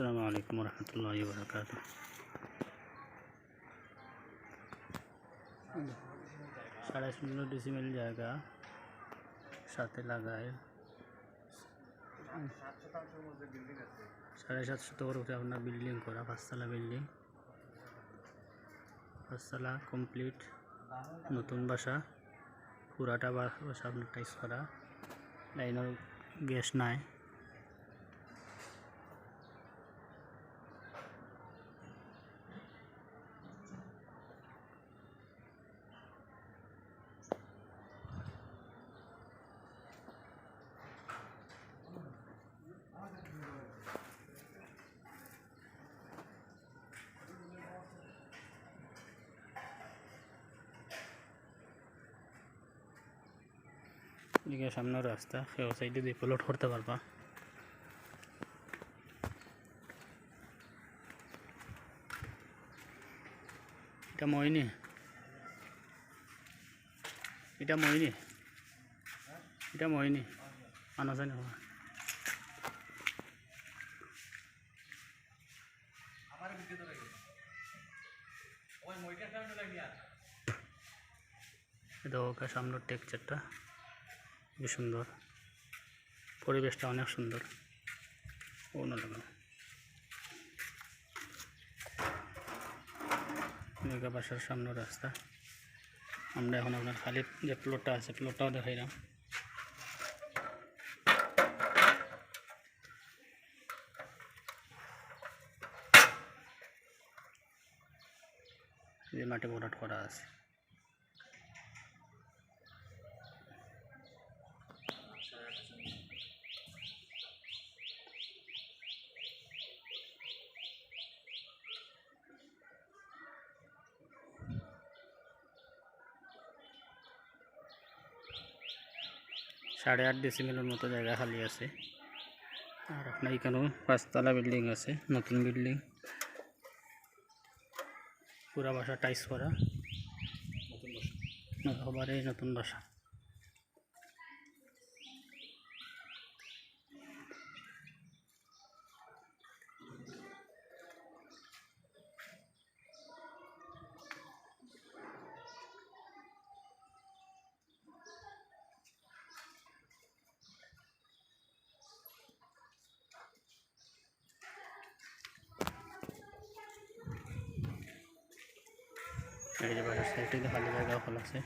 আসসালামু আলাইকুম রহমতুল্লাহ বরকাত সাড়ে শূন্য ডিসিমেল জায়গা, সাথে লাগায়। সাড়ে সাতশো টাকার উপরে আপনার বিল্ডিং করা, পাঁচতলা বিল্ডিং পাঁচতলা কমপ্লিট নতুন বাসা। পুরাটা বাসা আপনার টাইস করা। লাইনের গ্যাস নাই। এদিকে সামনের রাস্তা সেও সাইডে দিয়ে প্লট করতে পারবা। এটা মইনি এটা মইনি এটা মইনি জানি হওয়া এটা ওকে সামনের টেকচারটা খুবই সুন্দর। পরিবেশটা অনেক সুন্দর। অন্যরকম মেঘা বাসার সামনের রাস্তা। আমরা এখন আপনার খালি যে প্লটটা আছে প্লটটাও দেখাইলাম। যে মাটি ভরাট করা আছে। সাড়ে আট ডিসিমিলের মতো জায়গা খালি আছে। আর আপনার এখানেও পাঁচতলা বিল্ডিং আছে, নতুন বিল্ডিং পুরা বাসা টাইস করা। নতুন সবারই নতুন বাসা। এই যে বাসার সাইডে খালি জায়গা খোলা আছে।